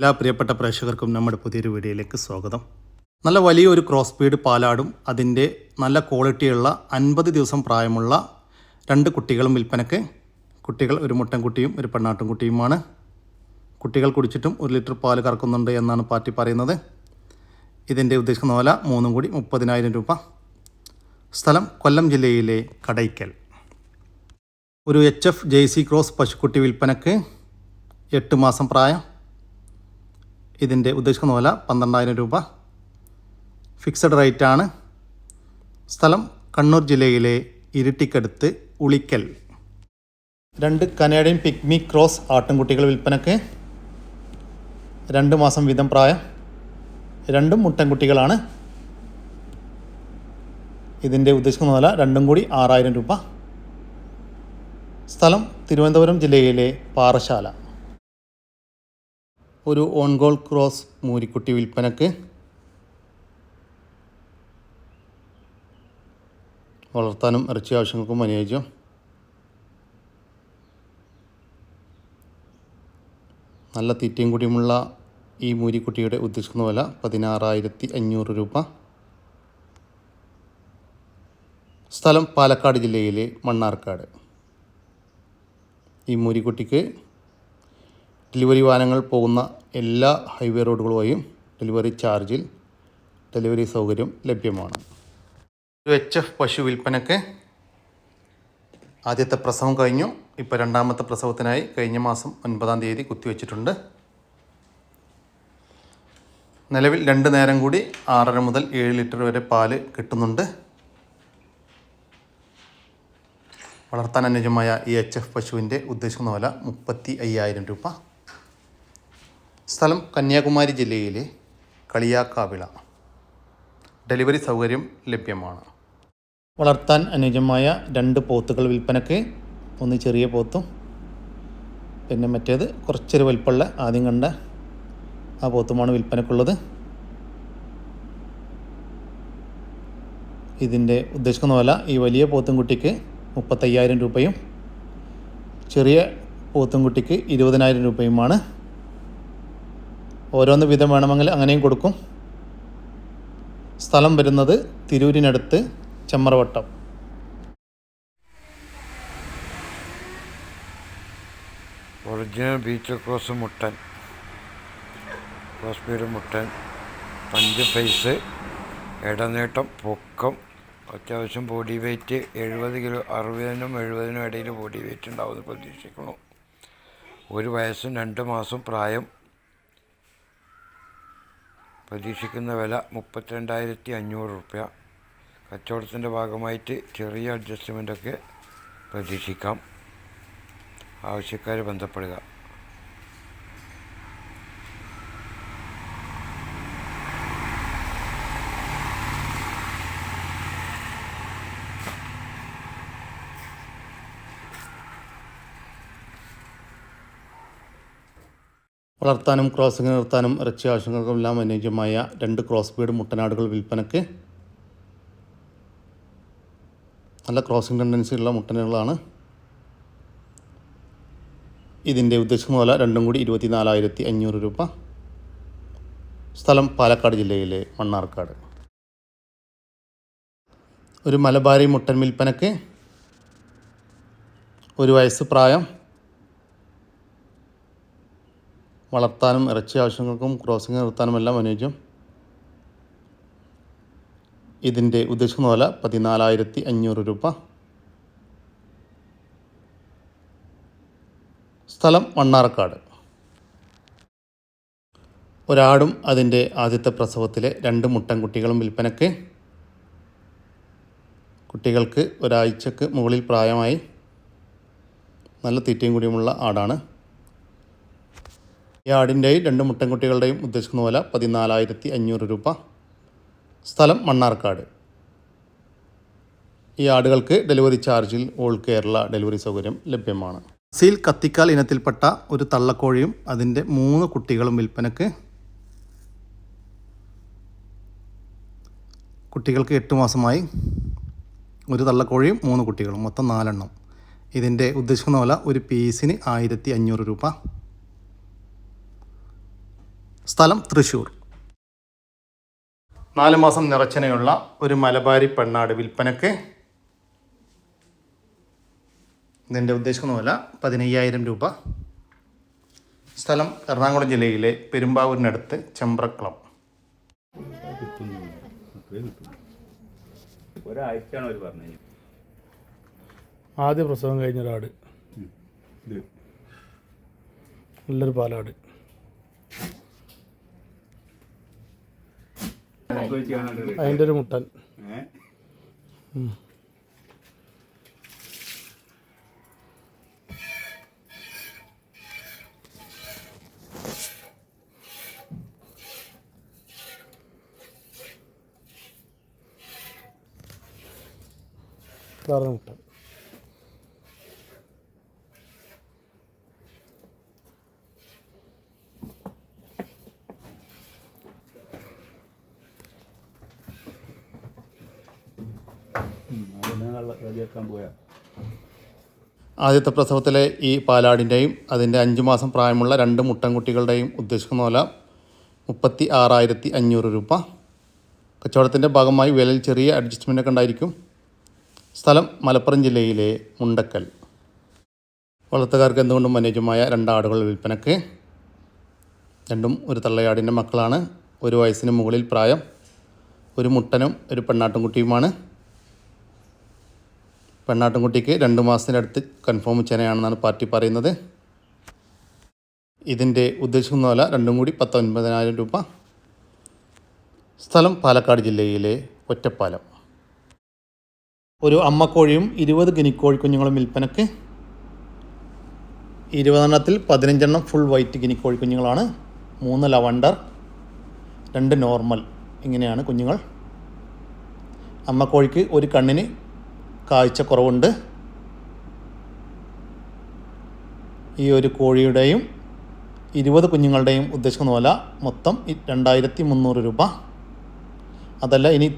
എല്ലാ പ്രിയപ്പെട്ട പ്രേക്ഷകർക്കും നമ്മുടെ പുതിയൊരു വീഡിയോയിലേക്ക് സ്വാഗതം. നല്ല വലിയൊരു ക്രോസ് ബീഡ് പാലാടും അതിന്റെ നല്ല ക്വാളിറ്റിയുള്ള അൻപത് ദിവസം പ്രായമുള്ള രണ്ട് കുട്ടികളും വിൽപ്പനയ്ക്ക് കുട്ടികൾ ഒരു മുട്ടൻകുട്ടിയും ഒരു പെണ്ണാട്ടുംകുട്ടിയുമാണ്. കുട്ടികൾ കുടിച്ചിട്ടും ഒരു ലിറ്റർ പാൽ കറക്കുന്നുണ്ട് എന്നാണ് പാർട്ടി പറയുന്നത്. ഇതിന്റെ ഉദ്ദേശിക്കുന്ന വില മൂന്നും കൂടി മുപ്പതിനായിരം രൂപ. സ്ഥലം കൊല്ലം ജില്ലയിലെ കടയ്ക്കൽ. ഒരു H F J C cross പശുക്കുട്ടി വിൽപ്പനയ്ക്ക് എട്ട് മാസം പ്രായം. ഇതിന്റെ ഉദ്ദേശിക്കുന്ന വില പന്ത്രണ്ടായിരം രൂപ. ഫിക്സഡ് റേറ്റ് ആണ് സ്ഥലം കണ്ണൂർ ജില്ലയിലെ ഇരിട്ടിക്കടുത്ത് ഉളിക്കൽ. രണ്ട് കനേഡിയൻ പിഗ്മി ക്രോസ് ആട്ടിൻകുട്ടികൾ വിൽപ്പനക്ക്. രണ്ട് മാസം വീതം പ്രായം. രണ്ടും മുട്ടൻകുട്ടികളാണ്. ഇതിന്റെ ഉദ്ദേശിക്കുന്ന വില രണ്ടും കൂടി ആറായിരം രൂപ. സ്ഥലം തിരുവനന്തപുരം ജില്ലയിലെ പാറശാല ഒരു ഓൺ ഗോൾ ക്രോസ് മൂരിക്കുട്ടി വിൽപ്പനക്ക്. വളർത്താനും ഇറച്ചി ആവശ്യങ്ങൾക്കും അനുയോജ്യം. നല്ല തീറ്റയും കൂടിയുമുള്ള ഈ മൂരിക്കുട്ടിയുടെ ഉദ്ദേശിക്കുന്ന വില പതിനാറായിരത്തി അഞ്ഞൂറ് രൂപ. സ്ഥലം പാലക്കാട് ജില്ലയിലെ മണ്ണാർക്കാട്. ഈ മൂരിക്കുട്ടിക്ക് ഡെലിവറി വാഹനങ്ങൾ പോകുന്ന എല്ലാ ഹൈവേ റോഡുകൾ വഴിയും ഡെലിവറി ചാർജിൽ ഡെലിവറി സൗകര്യം ലഭ്യമാണ്. ഒരു എച്ച് എഫ് പശു വിൽപ്പനയ്ക്ക് ആദ്യത്തെ പ്രസവം കഴിഞ്ഞു. ഇപ്പോൾ രണ്ടാമത്തെ പ്രസവത്തിനായി കഴിഞ്ഞ മാസം ഒൻപതാം തീയതി കുത്തിവെച്ചിട്ടുണ്ട്. നിലവിൽ രണ്ട് നേരം കൂടി ആറര മുതൽ ഏഴ് ലിറ്റർ വരെ പാൽ കിട്ടുന്നുണ്ട്. വളർത്താൻ അനുജമായ ഈ എച്ച് എഫ് പശുവിന്റെ ഉദ്ദേശിക്കുന്ന വില മുപ്പത്തി അയ്യായിരം രൂപ. സ്ഥലം കന്യാകുമാരി ജില്ലയിലെ കളിയാക്കാവിള. ഡെലിവറി സൗകര്യം ലഭ്യമാണ്. വളർത്താൻ അനുയോജ്യമായ രണ്ട് പോത്തുകൾ വിൽപ്പനയ്ക്ക് ഒന്ന് ചെറിയ പോത്തും പിന്നെ മറ്റേത് കുറച്ചൊരു വലിപ്പമുള്ള ആദ്യം കണ്ട ആ പോത്തുമാണ് വിൽപ്പനക്കുള്ളത്. ഇതിന്റെ ഉദ്ദേശിക്കുന്ന വില ഈ വലിയ പോത്തും കുട്ടിക്ക് മുപ്പത്തയ്യായിരം രൂപയും ചെറിയ പോത്തും കുട്ടിക്ക് ഇരുപതിനായിരം രൂപയുമാണ്. ഓരോന്ന് വിധം വേണമെങ്കിൽ അങ്ങനെയും കൊടുക്കും. സ്ഥലം വരുന്നത് തിരൂരിനടുത്ത് ചെമ്മറവട്ടം. ഒറിജിനൽ ബീച്ച് ക്രോസ് മുട്ടൻ. കാശ്മീർ മുട്ടൻ. Punch face. ഇടനീട്ടം പൊക്കം. അത്യാവശ്യം ബോഡി വെയ്റ്റ് എഴുപത് കിലോ അറുപതിനും എഴുപതിനും ഇടയിൽ ബോഡി വെയ്റ്റ് ഉണ്ടാവുമെന്ന് പ്രതീക്ഷിക്കുന്നു. ഒരു വയസ്സും രണ്ട് മാസം പ്രായം പ്രതീക്ഷിക്കുന്ന വില മുപ്പത്തിരണ്ടായിരത്തി അഞ്ഞൂറ് റുപ്യ. കച്ചവടത്തിന്റെ ഭാഗമായിട്ട് ചെറിയ അഡ്ജസ്റ്റ്മെന്റൊക്കെ പ്രതീക്ഷിക്കാം. ആവശ്യക്കാർ ബന്ധപ്പെടുക. വളർത്താനും ക്രോസിംഗ് നിർത്താനും ഇറച്ചി ആവശ്യങ്ങൾക്കുമെല്ലാം അനുയോജ്യമായ രണ്ട് ക്രോസ് ബീഡ് മുട്ടനാടുകൾ വിൽപ്പനയ്ക്ക് നല്ല ക്രോസിംഗ് ടെൻഡൻസി ഉള്ള മുട്ടനുകളാണ് ഇതിന്റെ ഉദ്ദേശിക്കുന്ന പോലെ രണ്ടും കൂടി ഇരുപത്തി നാലായിരത്തി അഞ്ഞൂറ് രൂപ. സ്ഥലം പാലക്കാട് ജില്ലയിലെ മണ്ണാർക്കാട്. ഒരു മലബാരി മുട്ടൻ വിൽപ്പനയ്ക്ക് ഒരു വയസ്സ് പ്രായം വളർത്താനും ഇറച്ചി ആവശ്യങ്ങൾക്കും ക്രോസിംഗ് നിർത്താനും എല്ലാം അനുയോജ്യം. ഇതിന്റെ ഉദ്ദേശിക്കുന്ന വില പതിനാലായിരത്തി അഞ്ഞൂറ് രൂപ. സ്ഥലം മണ്ണാർക്കാട് ഒരാടും അതിന്റെ ആദ്യത്തെ പ്രസവത്തിലെ രണ്ട് മുട്ടൻ മുട്ടൻകുട്ടികളും വിൽപ്പനയ്ക്ക്. കുട്ടികൾക്ക് ഒരാഴ്ചക്ക് മുകളിൽ പ്രായമായി. നല്ല തീറ്റയും കൂടിയുമുള്ള ആടാണ്. ഈ ആടിന്റെയും രണ്ട് മുട്ടൻകുട്ടികളുടെയും ഉദ്ദേശിക്കുന്ന വില പതിനാലായിരത്തി അഞ്ഞൂറ് രൂപ. സ്ഥലം മണ്ണാർക്കാട്. ഈ ആടുകൾക്ക് ഡെലിവറി ചാർജിൽ ഓൾ കേരള ഡെലിവറി സൗകര്യം ലഭ്യമാണ്. സീൽ കത്തിക്കാൽ ഇനത്തിൽപ്പെട്ട ഒരു തള്ളക്കോഴിയും അതിന്റെ മൂന്ന് കുട്ടികളും വിൽപ്പനക്ക് കുട്ടികൾക്ക് എട്ട് മാസമായി. ഒരു തള്ളക്കോഴിയും മൂന്ന് കുട്ടികളും മൊത്തം നാലെണ്ണം. ഇതിന്റെ ഉദ്ദേശിക്കുന്ന വില ഒരു പീസിന് ആയിരത്തി അഞ്ഞൂറ് രൂപ. സ്ഥലം തൃശ്ശൂർ നാല് മാസം നിറച്ചനയുള്ള ഒരു മലബാരി പെണ്ണാട് വിൽപ്പനക്ക് ഇതിന്റെ ഉദ്ദേശിക്കുന്ന പോലെ പതിനയ്യായിരം രൂപ. സ്ഥലം എറണാകുളം ജില്ലയിലെ പെരുമ്പാവൂരിനടുത്ത് ചെമ്പ്രക്കുളം. ഒരാഴ്ചയാണ് അവർ പറഞ്ഞത്. ആദ്യ പ്രസവം കഴിഞ്ഞ ഒരാട്. നല്ലൊരു പാലാട്. അതിന്റെ ഒരു മുട്ടൻ. വേറെ മുട്ടൻ. കള്ള പോയാൽ പോയാ. ആദ്യത്തെ പ്രസവത്തിലെ ഈ പാലാടിന്റെയും അതിന്റെ അഞ്ച് മാസം പ്രായമുള്ള രണ്ട് മുട്ടൻകുട്ടികളുടെയും ഉദ്ദേശിക്കുന്ന പോലെ മുപ്പത്തി ആറായിരത്തി അഞ്ഞൂറ് രൂപ. കച്ചവടത്തിന്റെ ഭാഗമായി വിലയിൽ ചെറിയ അഡ്ജസ്റ്റ്മെന്റ് ഒക്കെ ഉണ്ടായിരിക്കും. സ്ഥലം മലപ്പുറം ജില്ലയിലെ മുണ്ടക്കൽ. വളർത്തുകാർക്ക് എന്തുകൊണ്ടും അനുയോജ്യമായ രണ്ടാടുകൾ വിൽപ്പനക്ക്. രണ്ടും ഒരു തള്ളയാടിന്റെ മക്കളാണ്. ഒരു വയസ്സിന് മുകളിൽ പ്രായം ഒരു മുട്ടനും ഒരു പെണ്ണാട്ടുംകുട്ടിയുമാണ്. പെണ്ണാട്ടുംകുട്ടിക്ക് രണ്ട് അടുത്ത് കൺഫേം ചെനയാണെന്നാണ് പാർട്ടി പറയുന്നത്. ഇതിന്റെ ഉദ്ദേശിക്കുന്ന വില രണ്ടും കൂടി പത്തൊൻപതിനായിരം രൂപ. സ്ഥലം പാലക്കാട് ജില്ലയിലെ ഒറ്റപ്പാലം. ഒരു അമ്മക്കോഴിയും ഇരുപത് ഗിനിക്കോഴി കുഞ്ഞുങ്ങളും വിൽപ്പനക്ക്. ഇരുപതെണ്ണത്തിൽ പതിനഞ്ചെണ്ണം ഫുൾ വൈറ്റ് ഗിനിക്കോഴി കുഞ്ഞുങ്ങളാണ്. മൂന്ന് ലവണ്ടർ രണ്ട് നോർമൽ ഇങ്ങനെയാണ് കുഞ്ഞുങ്ങൾ. അമ്മക്കോഴിക്ക് ഒരു കണ്ണിന് കാഴ്ചക്കുറവുണ്ട്. ഈ ഒരു കോഴിയുടെയും ഇരുപത് കുഞ്ഞുങ്ങളുടെയും ഉദ്ദേശിക്കുന്ന പോലെ മൊത്തം രണ്ടായിരത്തി മുന്നൂറ് രൂപ. അതല്ല ഇനി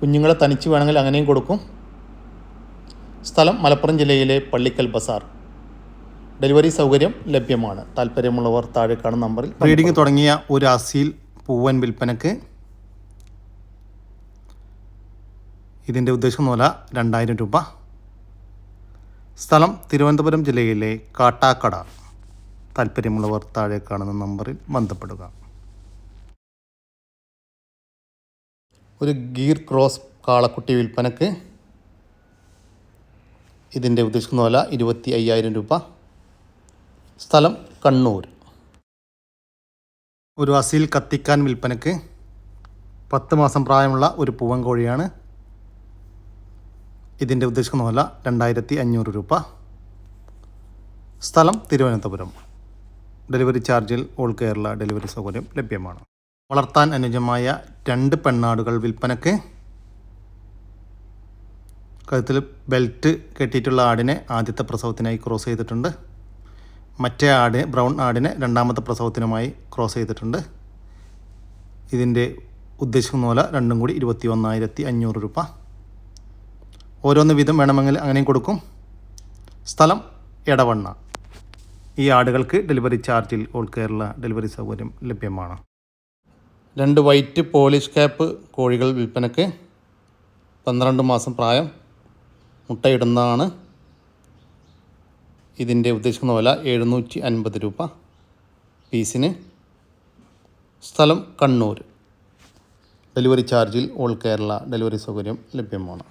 കുഞ്ഞുങ്ങളെ തനിച്ച് വേണമെങ്കിൽ അങ്ങനെയും കൊടുക്കും. സ്ഥലം മലപ്പുറം ജില്ലയിലെ പള്ളിക്കൽ ബസാർ. ഡെലിവറി സൗകര്യം ലഭ്യമാണ്. താല്പര്യമുള്ളവർ താഴെ കാണുന്ന നമ്പറിൽ ബ്രീഡിംഗ് തുടങ്ങിയ ഒരു അസീൽ പൂവൻ വിൽപ്പനക്ക് ഇതിന്റെ ഉദ്ദേശം മൂല രണ്ടായിരം രൂപ. സ്ഥലം തിരുവനന്തപുരം ജില്ലയിലെ കാട്ടാക്കട. താല്പര്യമുള്ളവർ താഴെ കാണുന്ന നമ്പറിൽ ബന്ധപ്പെടുക. ഒരു ഗീർ ക്രോസ് കാളക്കുട്ടി വിൽപ്പനക്ക് ഇതിന്റെ ഉദ്ദേശിക്കുന്ന വില ഇരുപത്തി അയ്യായിരം രൂപ. സ്ഥലം കണ്ണൂർ. ഒരു അസീൽ കത്തിക്കാൻ വിൽപ്പനക്ക് പത്ത് മാസം പ്രായമുള്ള ഒരു പൂവൻ കോഴിയാണ് ഇതിന്റെ ഉദ്ദേശിക്കുന്ന വില രണ്ടായിരത്തി അഞ്ഞൂറ് രൂപ. സ്ഥലം തിരുവനന്തപുരം. ഡെലിവറി ചാർജിൽ ഓൾ കേരള ഡെലിവറി സൗകര്യം ലഭ്യമാണ്. വളർത്താൻ അനുജമായ രണ്ട് പെണ്ണാടുകൾ വിൽപ്പനക്ക് കഴുത്തിൽ ബെൽറ്റ് കെട്ടിയിട്ടുള്ള ആടിനെ ആദ്യത്തെ പ്രസവത്തിനായി ക്രോസ് ചെയ്തിട്ടുണ്ട്. മറ്റേ ആട് ബ്രൗൺ ആടിനെ രണ്ടാമത്തെ പ്രസവത്തിനുമായി ക്രോസ് ചെയ്തിട്ടുണ്ട്. ഇതിന്റെ ഉദ്ദേശിക്കുന്ന പോലെ രണ്ടും കൂടി ഇരുപത്തി ഒന്നായിരത്തി അഞ്ഞൂറ് രൂപ. ഓരോന്ന് വീതം വേണമെങ്കിൽ അങ്ങനെയും കൊടുക്കും. സ്ഥലം എടവണ്ണ. ഈ ആടുകൾക്ക് ഡെലിവറി ചാർജിൽ ഓൾ കേരള ഡെലിവറി സൗകര്യം ലഭ്യമാണ്. രണ്ട് വൈറ്റ് പോളിഷ് ക്യാപ്പ് കോഴികൾ വിൽപ്പനയ്ക്ക് പന്ത്രണ്ട് മാസം പ്രായം മുട്ടയിടുന്നതാണ്. ഇതിന്റെ ഉദ്ദേശിക്കുന്ന വില എഴുന്നൂറ്റി അൻപത് രൂപ പീസിന്. സ്ഥലം കണ്ണൂർ. ഡെലിവറി ചാർജിൽ ഓൾ കേരള ഡെലിവറി സൗകര്യം ലഭ്യമാണ്.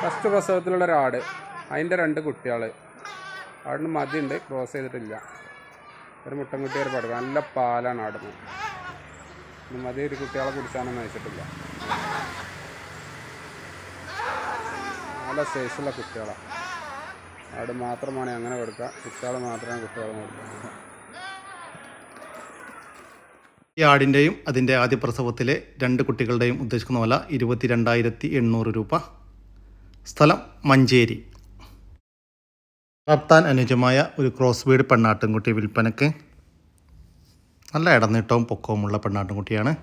ഫസ്റ്റ് പ്രസവത്തിലുള്ള ഒരാട്. അതിന്റെ രണ്ട് കുട്ടികൾ ആടിന് മതിയുണ്ട്. ക്രോസ് ചെയ്തിട്ടില്ല. ഒരു മുട്ടൻകുട്ടി ഒരു പടുക നല്ല പാലാണ് ഇനി മതി ഒരു കുട്ടികളെ കുടിച്ചാനൊന്നും അയച്ചിട്ടില്ല നല്ല സൈസുള്ള കുട്ടികളാണ് ആട് മാത്രമാണ് അങ്ങനെ കൊടുക്കുക. കുട്ടികൾ മാത്രമാണ് കുട്ടികളെ കൊടുക്കുക ഈ ആടിന്റെയും അതിന്റെ ആദ്യ പ്രസവത്തിലെ രണ്ട് കുട്ടികളുടെയും ഉദ്ദേശിക്കുന്ന വില ഇരുപത്തി രണ്ടായിരത്തി എണ്ണൂറ് രൂപ. സ്ഥലം മഞ്ചേരി. വളർത്താൻ അനുജമായ ഒരു ക്രോസ് വീട് പെണ്ണാട്ടിൻകുട്ടി വിൽപ്പനക്ക് നല്ല ഇടനീട്ടവും പൊക്കവുമുള്ള പെണ്ണാട്ടിൻകുട്ടിയാണ്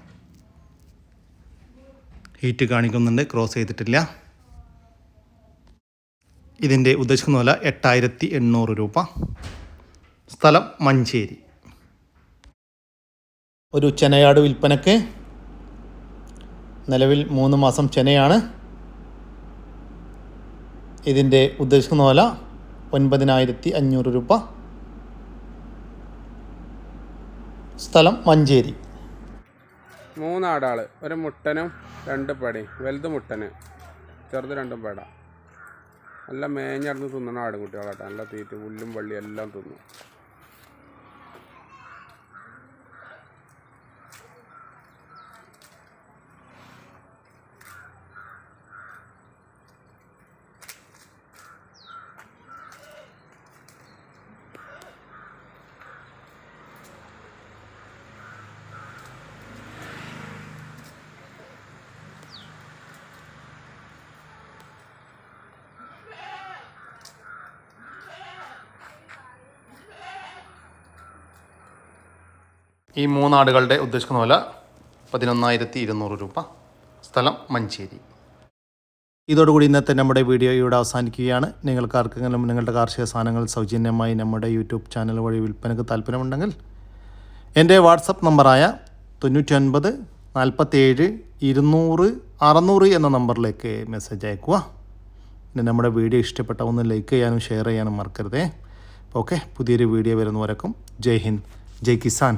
ഹീറ്റ് കാണിക്കുന്നുണ്ട് ക്രോസ് ചെയ്തിട്ടില്ല. ഇതിന്റെ ഉദ്ദേശിക്കുന്ന വില എട്ടായിരത്തി എണ്ണൂറ് രൂപ. സ്ഥലം മഞ്ചേരി. ഒരു ചെനയാട് വിൽപ്പനക്ക് നിലവിൽ മൂന്ന് മാസം ചെനയാണ്. ഇതിന്റെ ഉദ്ദേശിക്കുന്ന വില ഒൻപതിനായിരത്തി അഞ്ഞൂറ് രൂപ. സ്ഥലം മഞ്ചേരി. മൂന്നാടാൾ ഒരു മുട്ടനും രണ്ട് പടയും വലുത് മുട്ടന് ചെറുത് രണ്ടും പട. നല്ല മേഞ്ഞടന്ന് തിന്നണം ആടുകുട്ടികളാട്ടെ നല്ല തീറ്റ പുല്ലും വള്ളിയും എല്ലാം തിന്നും. ഈ മൂന്നാടുകളുടെ ഉദ്ദേശിക്കുന്ന വില പതിനൊന്നായിരത്തി ഇരുന്നൂറ് രൂപ. സ്ഥലം മഞ്ചേരി. ഇതോടുകൂടി ഇന്നത്തെ നമ്മുടെ വീഡിയോ ഇവിടെ അവസാനിക്കുകയാണ്. നിങ്ങൾക്ക് ആർക്കെങ്കിലും നിങ്ങളുടെ കാർഷിക സാധനങ്ങൾ സൗജന്യമായി നമ്മുടെ യൂട്യൂബ് ചാനൽ വഴി വിൽപ്പനക്ക് താല്പര്യമുണ്ടെങ്കിൽ എന്റെ വാട്സപ്പ് നമ്പറായ തൊണ്ണൂറ്റൊൻപത് നാൽപ്പത്തേഴ് ഇരുന്നൂറ് അറുന്നൂറ് എന്ന നമ്പറിലേക്ക് മെസ്സേജ് അയക്കുക പിന്നെ നമ്മുടെ വീഡിയോ ഇഷ്ടപ്പെട്ട ഒന്ന് ലൈക്ക് ചെയ്യാനും ഷെയർ ചെയ്യാനും മറക്കരുതേ. ഓക്കെ പുതിയൊരു വീഡിയോ വരുന്നവരക്കും ജയ് ഹിന്ദ് ജയ് കിസാൻ.